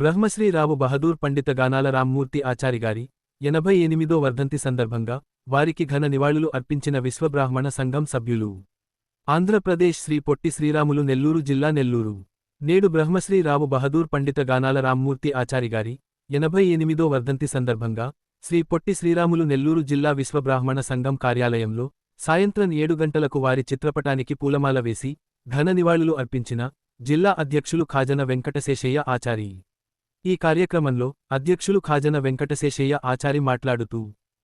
బ్రహ్మశ్రీ రావు బహదూర్ పండిత గానాల రామ్మూర్తి ఆచారిగారి ఎనభై ఎనిమిదో వర్ధంతి సందర్భంగా వారికి ఘన నివాళులు అర్పించిన విశ్వబ్రాహ్మణ సంఘం సభ్యులు. ఆంధ్రప్రదేశ్ శ్రీ పొట్టి శ్రీరాములు నెల్లూరు జిల్లా నెల్లూరు. నేడు బ్రహ్మశ్రీ రావు బహదూర్ పండిత గానాల రామ్మూర్తి ఆచారిగారి ఎనభై ఎనిమిదో వర్ధంతి సందర్భంగా శ్రీ పొట్టి శ్రీరాములు నెల్లూరు జిల్లా విశ్వబ్రాహ్మణ సంఘం కార్యాలయంలో సాయంత్రం ఏడు గంటలకు వారి చిత్రపటానికి పూలమాల వేసి ఘన నివాళులు అర్పించిన జిల్లా అధ్యక్షులు ఖాజన వెంకటశేషయ్య ఆచారి. ఈ కార్యక్రమంలో అధ్యక్షులు ఖాజన వెంకటశేషయ్య ఆచారి మాట్లాడుతూ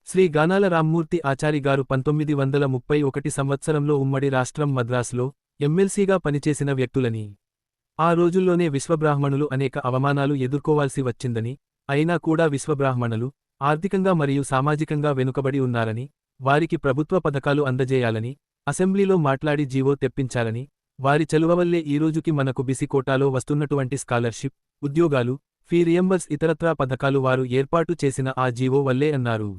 శ్రీ గానాల రామ్మూర్తి ఆచారి గారు పంతొమ్మిది వందల ముప్పై ఒకటి సంవత్సరంలో ఉమ్మడి రాష్ట్రం మద్రాసులో ఎమ్మెల్సీగా పనిచేసిన వ్యక్తులని ఆ రోజుల్లోనే విశ్వబ్రాహ్మణులు అనేక అవమానాలు ఎదుర్కోవాల్సి వచ్చిందని అయినా కూడా విశ్వబ్రాహ్మణులు ఆర్థికంగా మరియు సామాజికంగా వెనుకబడి ఉన్నారని వారికి ప్రభుత్వ పథకాలు అందజేయాలని అసెంబ్లీలో మాట్లాడి జీవో తెప్పించాలని వారి చలువవల్లే ఈరోజుకి ఈ రోజుకి మనకు బిసి కోటాలో వస్తున్నటువంటి స్కాలర్షిప్ ఉద్యోగాలు ఫీ రియంబర్స్ ఇతరత్రా పథకాలు వారు ఏర్పాటు చేసిన ఆ జీవో వల్లే అన్నారు.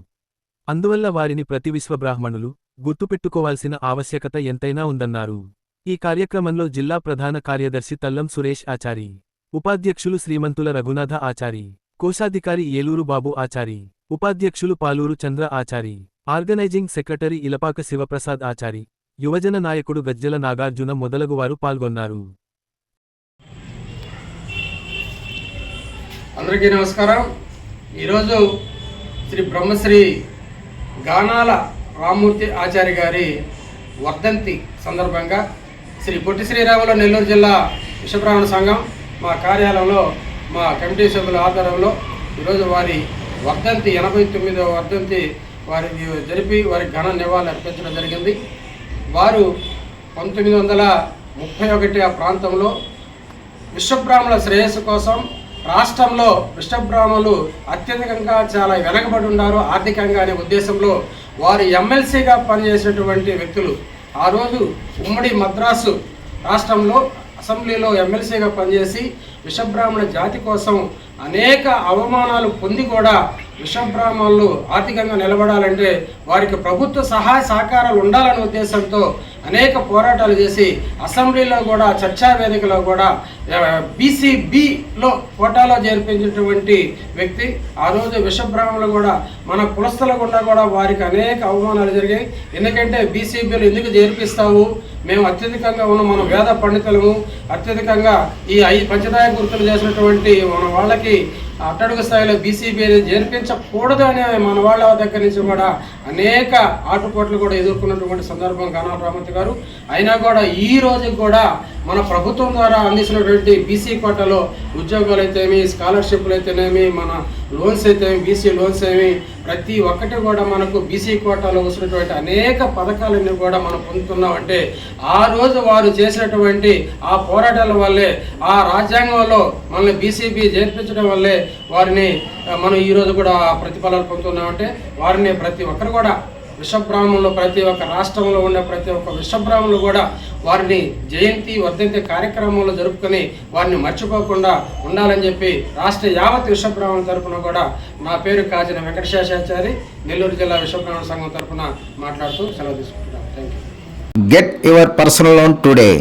అందువల్ల వారిని ప్రతి విశ్వబ్రాహ్మణులు గుర్తుపెట్టుకోవాల్సిన ఆవశ్యకత ఎంతైనా ఉందన్నారు. ఈ కార్యక్రమంలో జిల్లా ప్రధాన కార్యదర్శి తల్లం సురేష్ ఆచారి ఉపాధ్యక్షులు శ్రీమంతుల రఘునాథ ఆచారి కోశాధికారి ఏలూరు బాబు ఆచారి ఉపాధ్యక్షులు పాలూరు చంద్ర ఆచారి ఆర్గనైజింగ్ సెక్రటరీ ఇలపాక శివప్రసాద్ ఆచారి యువజన నాయకుడు గజ్జల నాగార్జున మొదలగువారు పాల్గొన్నారు. అందరికీ నమస్కారం. ఈరోజు శ్రీ బ్రహ్మశ్రీ గానాల రామ్మూర్తి ఆచార్య గారి వర్ధంతి సందర్భంగా శ్రీ పొట్టి శ్రీరాములు నెల్లూరు జిల్లా విశ్వబ్రాహ్మణ సంఘం మా కార్యాలయంలో మా కమిటీ సభ్యుల ఆధ్వర్యంలో ఈరోజు వారి వర్ధంతి ఎనభై తొమ్మిదవ వర్ధంతి వారి జరిపి వారి ఘన నివాళులు అర్పించడం జరిగింది. వారు పంతొమ్మిది వందల ముప్పై ఒకటి ఆ ప్రాంతంలో విశ్వబ్రాహ్మణుల శ్రేయస్సు కోసం రాష్ట్రంలో విశ్వబ్రాహ్మణులు అత్యధికంగా చాలా వెనకబడి ఉన్నారు. ఆర్థికంగా అనే ఉద్దేశంలో వారు ఎమ్మెల్సీగా పనిచేసినటువంటి వ్యక్తులు. ఆ రోజు ఉమ్మడి మద్రాసు రాష్ట్రంలో అసెంబ్లీలో ఎమ్మెల్సీగా పనిచేసి విషబ్రాహ్మణ జాతి కోసం అనేక అవమానాలు పొంది కూడా విశ్వబ్రాహ్మణులు ఆర్థికంగా నిలబడాలంటే వారికి ప్రభుత్వ సహాయ సహకారాలు ఉండాలనే ఉద్దేశంతో అనేక పోరాటాలు చేసి అసెంబ్లీలో కూడా చర్చా వేదికలో కూడా బీసీబీలో కోటాలో చేర్పించినటువంటి వ్యక్తి ఆ రోజు విశ్వబ్రాహ్మణులు కూడా మన కులస్థల గుండా కూడా వారికి అనేక అవమానాలు జరిగాయి. ఎందుకంటే బీసీబీలు ఎందుకు చేర్పిస్తావు మేము అత్యధికంగా ఉన్న మన వేద పండితులము అత్యధికంగా ఈ ఐదు పంచదాయ గుర్తులు చేసినటువంటి మన వాళ్ళకి అట్టడుగు స్థాయిలో బీసీబీ చేర్పించకూడదు అనే మన వాళ్ళ దగ్గర నుంచి కూడా అనేక ఆటుపోట్లు కూడా ఎదుర్కొన్నటువంటి సందర్భం గానా రామతి గారు. అయినా కూడా ఈ రోజు కూడా మన ప్రభుత్వం ద్వారా అందించినటువంటి బీసీ కోటలో ఉద్యోగాలు అయితేమి స్కాలర్షిప్లు అయితేనేమి మన లోన్స్ అయితే బీసీ లోన్స్ ఏమి ప్రతి ఒక్కటి కూడా మనకు బీసీ కోటాలో వచ్చినటువంటి అనేక పథకాలన్నీ కూడా మనం పొందుతున్నామంటే ఆ రోజు వారు చేసినటువంటి ఆ పోరాటాల వల్లే ఆ రాజ్యాంగంలో మనల్ని బీసీబీ చేర్పించడం వల్లే వారిని మనం ఈరోజు కూడా ప్రతిఫలాలు పొందుతున్నామంటే వారిని ప్రతి ఒక్కరు కూడా విశ్వబ్రాహ్మణులు ప్రతి ఒక్క రాష్ట్రంలో ఉండే ప్రతి ఒక్క విశ్వబ్రాహ్మణులు కూడా వారిని జయంతి వర్ధంతి కార్యక్రమంలో జరుపుకొని వారిని మర్చిపోకుండా ఉండాలని చెప్పి రాష్ట్ర యావత్ విశ్వబ్రాహ్మణుల తరపున కూడా నా పేరు కాచిన వెంకటశేషాచారి నెల్లూరు జిల్లా విశ్వబ్రాహ్మణ సంఘం తరపున మాట్లాడుతూ సెలవు తీసుకుంటున్నాను thank you Get your personal loan today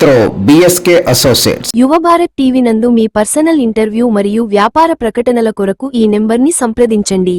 through BSK Associates. యువ భారత్ టీవీ నందు మీ పర్సనల్ ఇంటర్వ్యూ మరియు వ్యాపార ప్రకటనల కొరకు ఈ నెంబర్ని సంప్రదించండి.